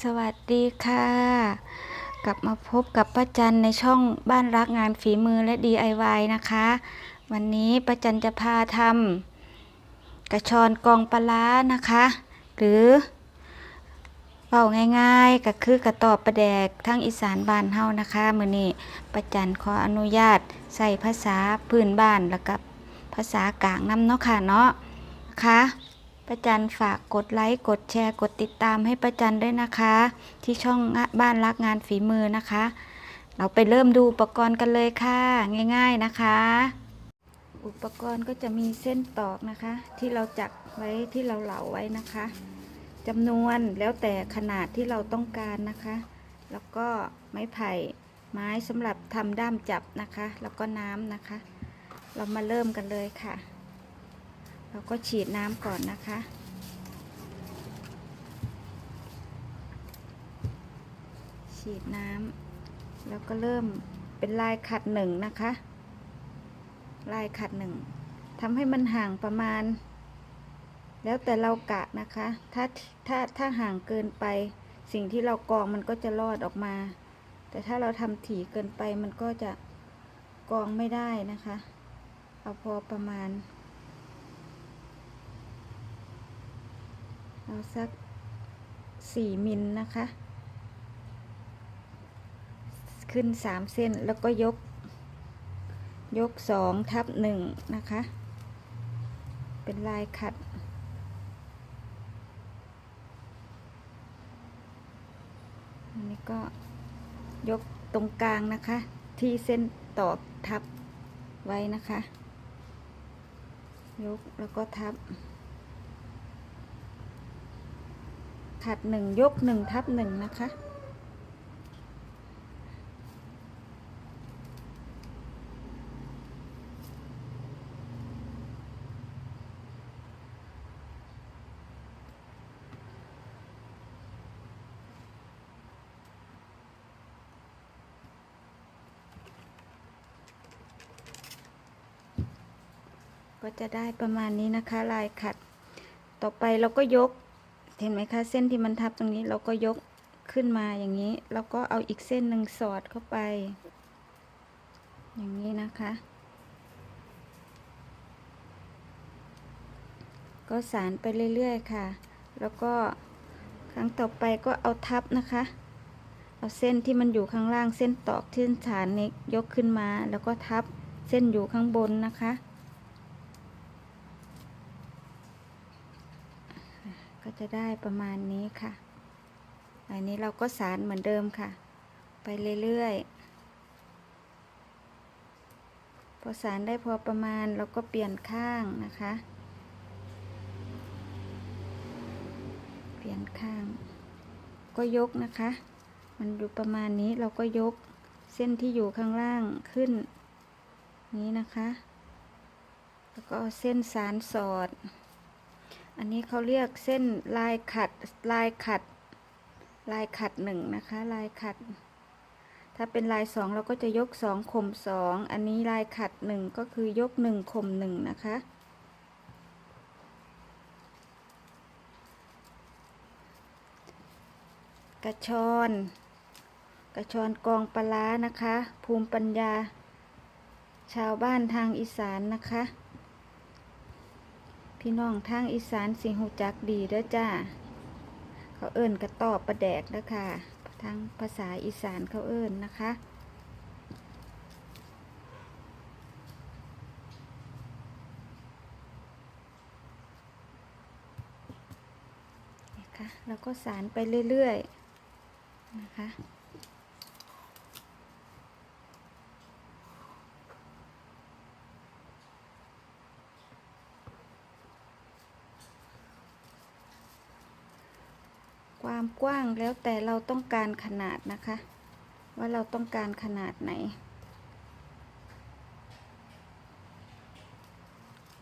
สวัสดีค่ะ กลับมาพบกับป้าจันในช่องบ้านรักงานฝีมือและ DIY นะคะ วันนี้ป้าจันจะพาทำกระชอนกองปลาร้านะคะ หรือเป่าง่ายๆก็คือกระตอบประแดกทั้งอีสานบ้านเฮานะคะมือนี้ป้าจันขออนุญาตใส่ภาษาพื้นบ้านแล้วก็ภาษากลางน้ำเนาะค่ะเนาะนะคะ ป้าจันฝากกดไลค์ กดแชร์ กดติดตามให้ป้าจันด้วยนะคะ ที่ช่องบ้านรักงานฝีมือนะคะ เราไปเริ่มดูอุปกรณ์กันเลยค่ะ ง่าย ๆนะคะ อุปกรณ์ก็จะมีเส้นตอกนะคะ ที่เราจักไว้ที่เราเหลาไว้นะคะจำนวนแล้วแต่ขนาดที่เราต้องการนะคะ แล้วก็ไม้ไผ่ไม้สำหรับทำด้ามจับนะคะ แล้วก็น้ำนะคะ เรามาเริ่มกันเลยค่ะ เราก็ฉีดน้ำก่อนนะคะ ฉีดน้ำแล้วก็เริ่มเป็นลายขัดหนึ่งนะคะ ลายขัดหนึ่งทำให้มันห่างประมาณ แล้วแต่เรากะนะคะ ถ้าถ้าถ้าห่างเกินไป สิ่งที่เรากองมันก็จะรอดออกมา แต่ถ้าเราทำถี่เกินไปมันก็จะกองไม่ได้นะคะ เอาพอประมาณ เอาสักสี่มิลนะคะ ขึ้นสามเส้นแล้วก็ยก ยกสองทับหนึ่งนะคะ เป็นลายขัดอันนี้ก็ยกตรงกลางนะคะ ที่เส้นต่อทับไว้นะคะ ยกแล้วก็ทับ ขัดหนึ่งยกหนึ่งทับหนึ่งนะคะ ก็จะได้ประมาณนี้นะคะ ลายขัด ต่อไปเราก็ยก เห็นไหมคะ เส้นที่มันทับตรงนี้เราก็ยกขึ้นมาอย่างนี้ แล้วก็เอาอีกเส้นหนึ่งสอดเข้าไป อย่างนี้นะคะ ก็สารไปเรื่อยๆค่ะ แล้วก็ครั้งต่อไปก็เอาทับนะคะ เอาเส้นที่มันอยู่ข้างล่างเส้นตอกที่ฐานนี้ยกขึ้นมา แล้วก็ทับเส้นอยู่ข้างบนนะคะ ก็จะได้ประมาณนี้ค่ะ อันนี้เราก็สารเหมือนเดิมค่ะ ไปเรื่อยๆ พอสารได้พอประมาณเราก็เปลี่ยนข้างนะคะ เปลี่ยนข้าง ก็ยกนะคะ มันอยู่ประมาณนี้เราก็ยกเส้นที่อยู่ข้างล่างขึ้น นี้นะคะ แล้วก็เอาเส้นสารสอด อันนี้เขาเรียกเส้นลายขัดลายขัด ลายขัดหนึ่งนะคะ ลายขัด ถ้าเป็นลายสองเราก็จะยกสองข่มสองอันนี้ลายขัดหนึ่งก็คือยกหนึ่งข่มหนึ่งนะคะกระชอน กระชอนกองปลาร้านะคะ ภูมิปัญญา ชาวบ้านทางอีสานนะคะ พี่น้องทางอีสานสิหูจักดีเด้อจ้า เขาเอิ้นกระตอบประแดกนะคะทางภาษาอีสานเขาเอิ้นนะคะนะคะแล้วก็สารไปเรื่อยๆนะคะ ความกว้างแล้วแต่เราต้องการขนาดนะคะ ว่าเราต้องการขนาดไหน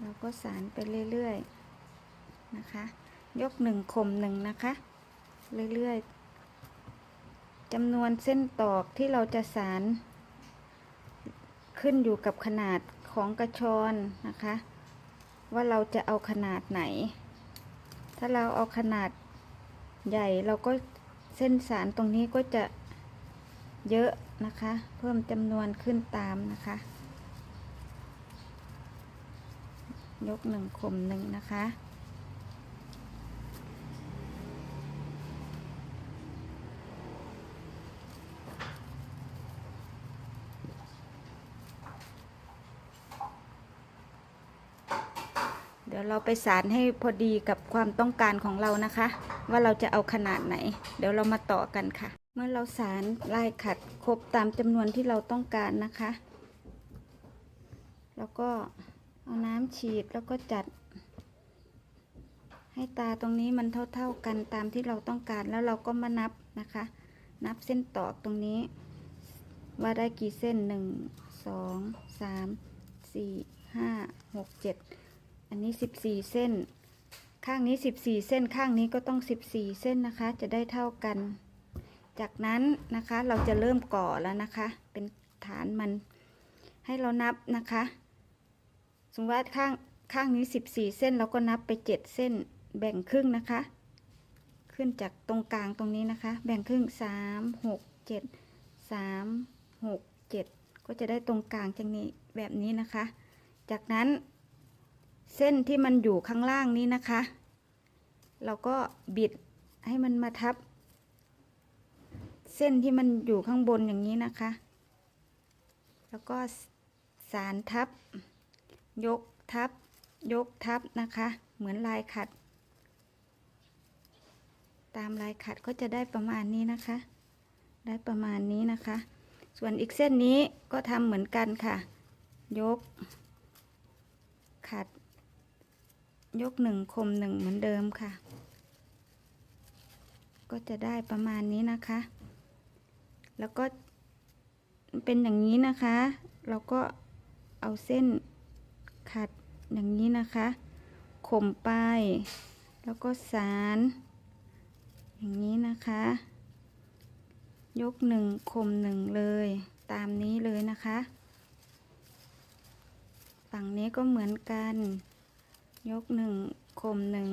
เราก็สารไปเรื่อยๆนะคะ ยกหนึ่งข่มหนึ่งนะคะ เรื่อยๆจำนวนเส้นตอกที่เราจะสารขึ้นอยู่กับขนาดของกระชอนนะคะ ว่าเราจะเอาขนาดไหน ถ้าเราเอาขนาด ใหญ่เราก็เส้นสารตรงนี้ก็จะเยอะนะคะ เพิ่มจำนวนขึ้นตามนะคะ ยกหนึ่งข่มหนึ่งนะคะเดี๋ยวเราไปสารให้พอดีกับความต้องการของเรานะคะ ว่าเราจะเอาขนาดไหน เดี๋ยวเรามาต่อกันค่ะ เมื่อเราสารลายขัดครบตามจำนวนที่เราต้องการนะคะ แล้วก็เอาน้ำฉีดแล้วก็จัด ให้ตาตรงนี้มันเท่า ๆกันตามที่เราต้องการแล้วเราก็มานับนะคะ นับเส้นตอกตรงนี้ ว่าได้กี่เส้นหนึ่งสองสามสี่ห้าหกเจ็ดอันนี้14เส้น ข้างนี้ 14 เส้นข้างนี้ก็ต้อง 14 เส้นนะคะ จะได้เท่ากัน จากนั้นนะคะเราจะเริ่มก่อแล้วนะคะ เป็นฐานมันให้เรานับนะคะ สมมติว่าข้างข้างนี้ 14 เส้นเราก็นับไป 7 เส้นแบ่งครึ่งนะคะ ขึ้นจากตรงกลางตรงนี้นะคะ แบ่งครึ่ง 3 6 7 3 6 7 ก็จะได้ตรงกลางจังนี้แบบนี้นะคะ จากนั้นเส้นที่มันอยู่ข้างล่างนี้นะคะ เราก็บิดให้มันมาทับ เส้นที่มันอยู่ข้างบนอย่างนี้นะคะ แล้วก็สารทับ ยกทับ ยกทับนะคะ เหมือนลายขัด ตามลายขัดก็จะได้ประมาณนี้นะคะ ได้ประมาณนี้นะคะ ส่วนอีกเส้นนี้ก็ทำเหมือนกันค่ะ ยก ขัด ยกหนึ่งคมหนึ่งเหมือนเดิมค่ะ ก็จะได้ประมาณนี้นะคะ แล้วก็เป็นอย่างนี้นะคะ เราก็เอาเส้นขัดอย่างนี้นะคะข่มไป แล้วก็สาร อย่างนี้นะคะ ยกหนึ่งคมหนึ่งเลยตามนี้เลยนะคะ ฝั่งนี้ก็เหมือนกัน ยกหนึ่งคมหนึ่ง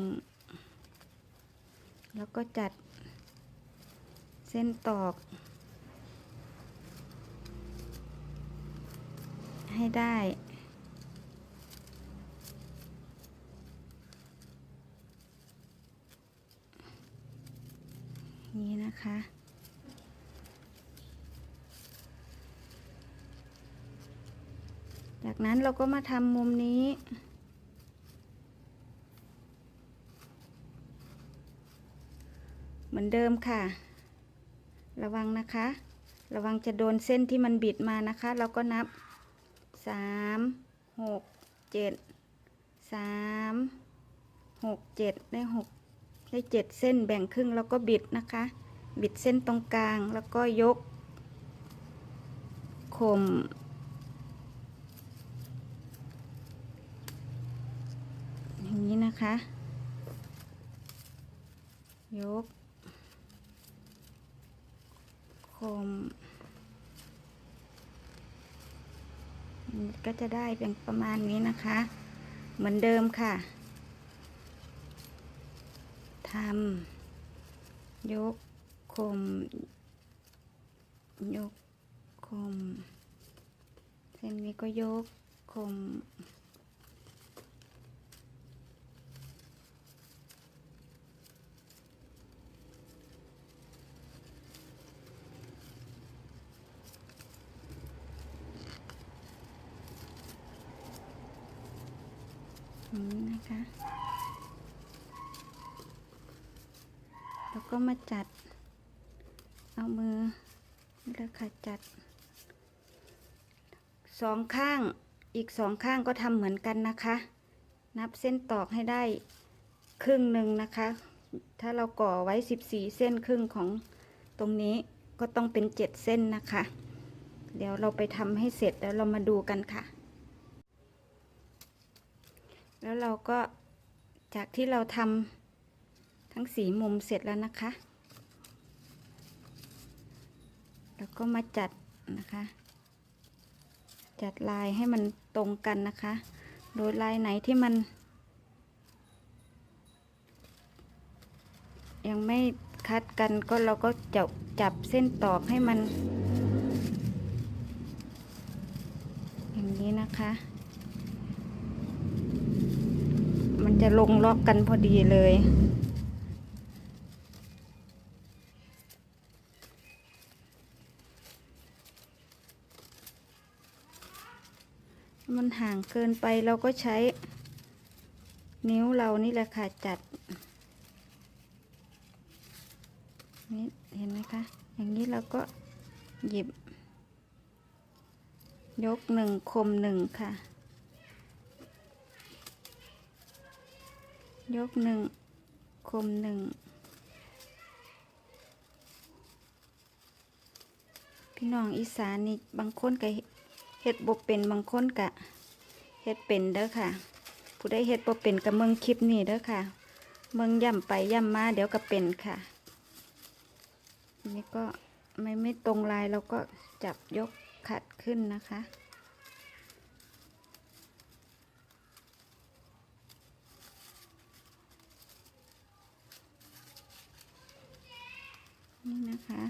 แล้วก็จัดเส้นตอก ให้ได้นี้นะคะ จากนั้นเราก็มาทำมุมนี้ เหมื อนเดิมค่ะ ระวังนะคะ ระวังจะโดนเส้นที่มันบิดมานะคะ เราก็นับสามหกเจ็ดสามหกเจ็ดได้หกได้เจ็ดเส้นแบ่งครึ่งแล้วก็บิดนะคะ บิดเส้นตรงกลางแล้วก็ยกข่มอย่างนี้นะคะ ยก ค ม ก็จะได้เป็นประมาณนี้นะคะ เหมือนเดิมค่ะทำยกคม ยกคม เส้นนี้ก็ยกคม นี้นะคะ แล้วก็มาจัด เอามือแล้วค่ะจัดสองข้างอีกสองข้างก็ทำเหมือนกันนะคะ นับเส้นตอกให้ได้ครึ่งหนึ่งนะคะ ถ้าเราก่อไว้ 14 เส้นครึ่งของตรงนี้ก็ต้องเป็น 7 เส้นนะคะ เดี๋ยวเราไปทำให้เสร็จแล้วเรามาดูกันค่ะ แล้วเราก็จากที่เราทำทั้งสีมุมเสร็จแล้วนะคะแล้วก็มาจัดนะคะ จัดลายให้มันตรงกันนะคะ โดยลายไหนที่มัน ยังไม่คัดกันก็เราก็จะจับเส้นตอกให้มัน อย่างนี้นะคะ มัน จะลงล็อกกันพอดีเลย มันห่างเกินไปเราก็ใช้ นิ้วเรานี่แหละค่ะจัดนี่เห็นไหมคะ อย่างนี้เราก็หยิบ ยกหนึ่งคมหนึ่งค่ะ ยกหนึ่งคมหนึ่งพี่น้องอีสานนี่บางคนก็เฮ็ดบ่เป็นบางคนก็เฮ็ดเป็นเด้อค่ะ ผู้ใดเฮ็ดบ่เป็นก็เมืองคลิปนี้เด้อค่ะ เมืองย่ำไปย่ำมาเดี๋ยวก็เป็นค่ะอันนี้ก็ไม่ไม่ตรงลายเราก็จับยกขัดขึ้นนะคะ นี่นะคะ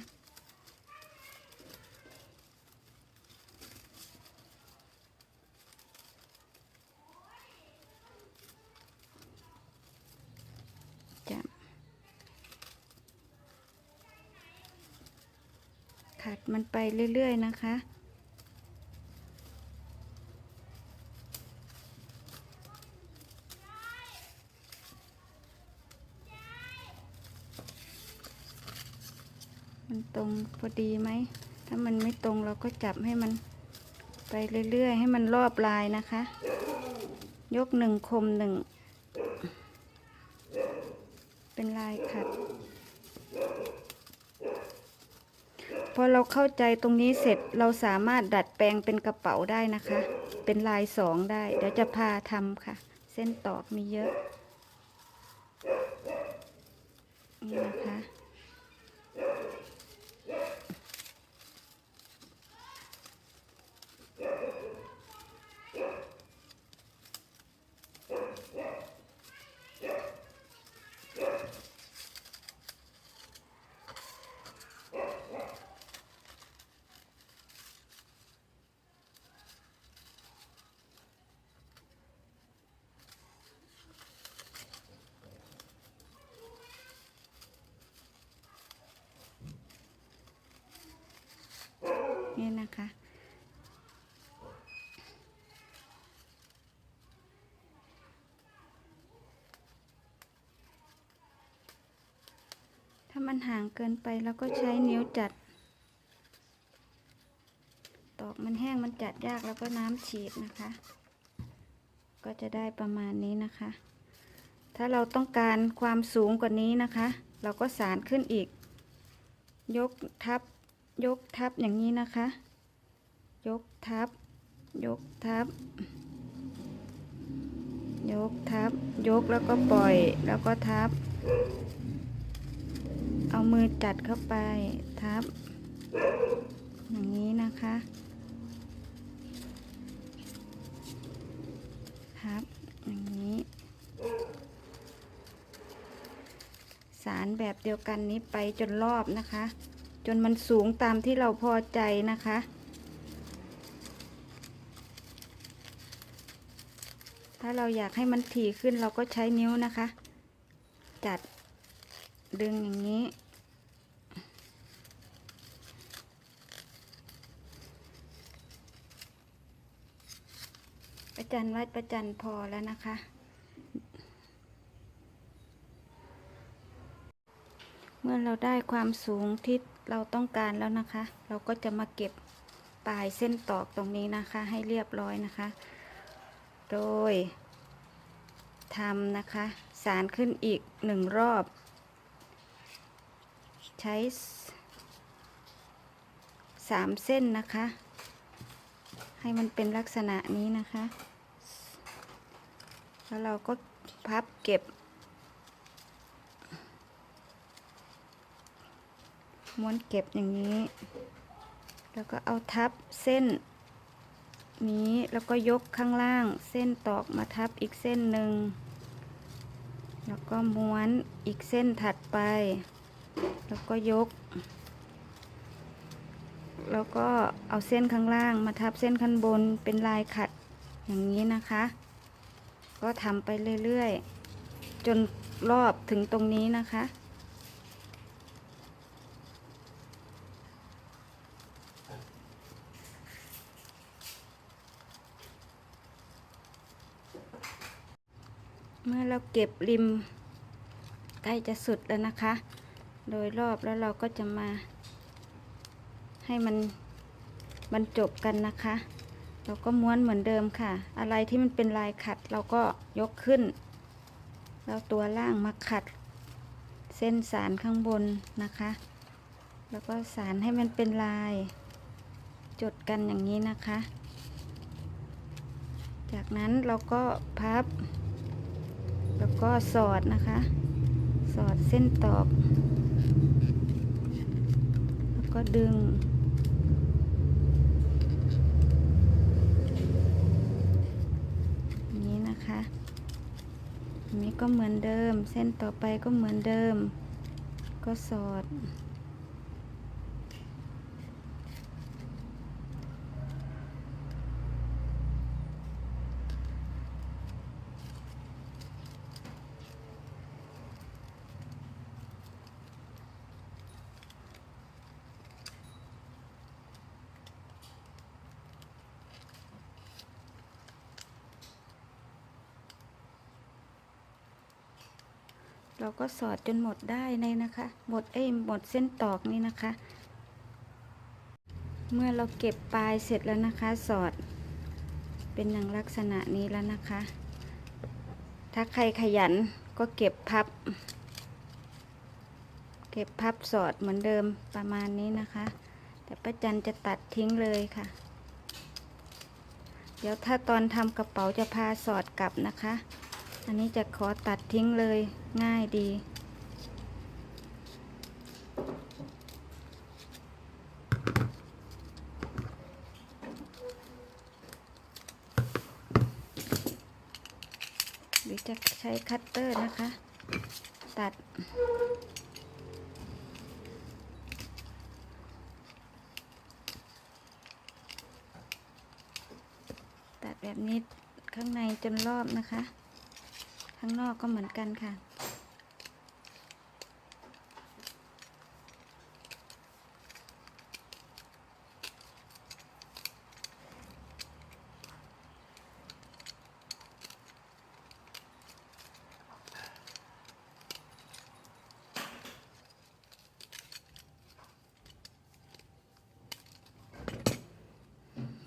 จับขัดมันไปเรื่อย ๆ นะคะ มันตรงพอ ดีไหม ถ้ามันไม่ตรงเราก็จับให้มันไปเรื่อยๆ ให้มันรอบลายนะคะ ยกหนึ่งคมหนึ่ง เป็นลายขัด พอเราเข้าใจตรงนี้เสร็จเราสามารถดัดแปลงเป็นกระเป๋าได้นะคะ เป็นลายสองได้ เดี๋ยวจะพาทำค่ะ เส้นตอกมีเยอะ นี่นะคะ มันห่างเกินไปเราก็ใช้นิ้วจัด ตอกมันแห้งมันจัดยากแล้วก็น้ำฉีดนะคะ ก็จะได้ประมาณนี้นะคะ ถ้าเราต้องการความสูงกว่านี้นะคะ เราก็สานขึ้นอีก ยกทับ ยกทับอย่างนี้นะคะ ยกทับ ยกทับยกทับ ยกแล้วก็ปล่อยแล้วก็ทับ เอามือจัดเข้าไปทับ อย่างนี้นะคะทับ อย่างนี้ สารแบบเดียวกันนี้ไปจนรอบนะคะ จนมันสูงตามที่เราพอใจนะคะถ้าเราอยากให้มันถี่ขึ้นเราก็ใช้นิ้วนะคะ จัดดึงอย่างนี้ ประ จันวัดประจันพอแล้วนะคะ เมื่อเราได้ความสูงที่เราต้องการแล้วนะคะ เราก็จะมาเก็บปลายเส้นตอกตรงนี้นะคะ ให้เรียบร้อยนะคะ โดยทำนะคะ สารขึ้นอีกหนึ่งรอบ ใช้สามเส้นนะคะ ให้มันเป็นลักษณะนี้นะคะ แล้วเราก็พับเก็บ ม้วนเก็บอย่างนี้ แล้วก็เอาทับเส้น นี้แล้วก็ยกข้างล่าง เส้นตอกมาทับอีกเส้นหนึ่งแล้วก็ม้วนอีกเส้นถัดไป แล้วก็ยก แล้วก็เอาเส้นข้างล่างมาทับเส้นข้างบนเป็นลายขัดอย่างนี้นะคะ ก็ทำไปเรื่อยๆ จนรอบถึงตรงนี้นะคะ เมื่อเราเก็บริมใกล้จะสุดแล้วนะคะ โดยรอบแล้วเราก็จะมาให้มันบรรจบกันนะคะ เราก็ม้วนเหมือนเดิมค่ะ อะไรที่มันเป็นลายขัดเราก็ยกขึ้น แล้วตัวล่างมาขัด เส้นสารข้างบนนะคะ แล้วก็สารให้มันเป็นลาย จดกันอย่างนี้นะคะ จากนั้นเราก็พับ แล้วก็สอดนะคะ สอดเส้นตอก แล้วก็ดึงอย่างนี้นะคะ อันนี้ก็เหมือนเดิม เส้นต่อไปก็เหมือนเดิม ก็สอด ก็สอดจนหมดได้เลยนะคะ หมดเอ้หมดเส้นตอกนี่นะคะ เมื่อเราเก็บปลายเสร็จแล้วนะคะ สอดเป็นอย่างลักษณะนี้แล้วนะคะ ถ้าใครขยันก็เก็บพับ เก็บพับสอดเหมือนเดิมประมาณนี้นะคะ แต่ป้าจันจะตัดทิ้งเลยค่ะ เดี๋ยวถ้าตอนทำกระเป๋าจะพาสอดกลับนะคะ อันนี้จะขอตัดทิ้งเลยง่ายดี หรือจะใช้คัตเตอร์นะคะ ตัดตัดแบบนี้ข้างในจนรอบนะคะ ข้างนอกก็เหมือนกันค่ะ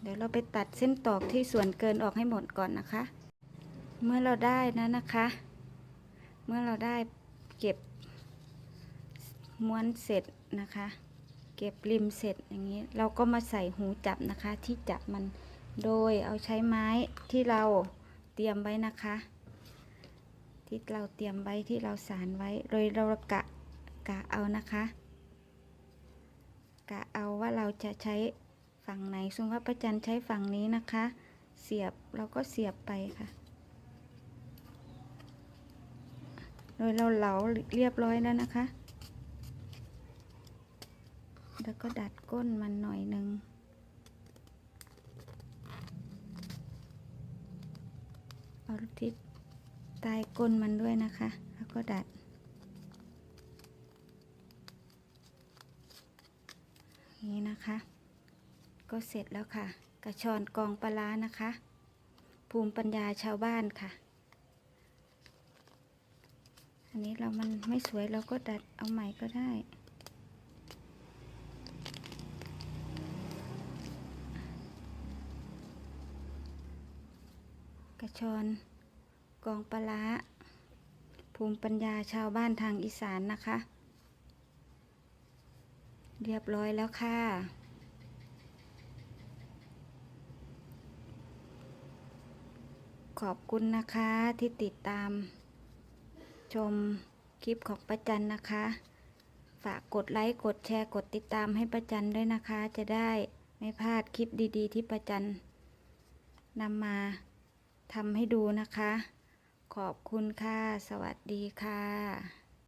เดี๋ยวเราไปตัดเส้นตอกที่ส่วนเกินออกให้หมดก่อนนะคะ เมื่อเราได้นะนะคะ เมื่อเราได้เก็บม้วนเสร็จนะคะ เก็บริมเสร็จอย่างนี้ เราก็มาใส่หูจับนะคะ ที่จับมันโดยเอาใช้ไม้ที่เราเตรียมไว้นะคะ ที่เราเตรียมไว้ที่เราสารไว้โดยเรากะกะเอานะคะกะเอาว่าเราจะใช้ฝั่งไหนสมมติว่าประจันใช้ฝั่งนี้นะคะ เสียบเราก็เสียบไปค่ะ โดยเราเหลาเรียบร้อยแล้วนะคะ แล้วก็ดัดก้นมันหน่อยหนึ่งเอาที่ใต้ก้นมันด้วยนะคะ แล้วก็ดัด นี้นะคะ ก็เสร็จแล้วค่ะ กระชอนกองปลานะคะ ภูมิปัญญาชาวบ้านค่ะ อันนี้เรามันไม่สวยเราก็ดัดเอาใหม่ก็ได้ กระชอนกองปลาร้าภูมิปัญญาชาวบ้านทางอีสานนะคะ เรียบร้อยแล้วค่ะขอบคุณนะคะที่ติดตาม ชมคลิปของประจันนะคะ ฝากกดไลค์กดแชร์กดติดตามให้ประจันด้วยนะคะ จะได้ไม่พลาดคลิปดีๆ ที่ประจันนำมาทำให้ดูนะคะ ขอบคุณค่ะ สวัสดีค่ะ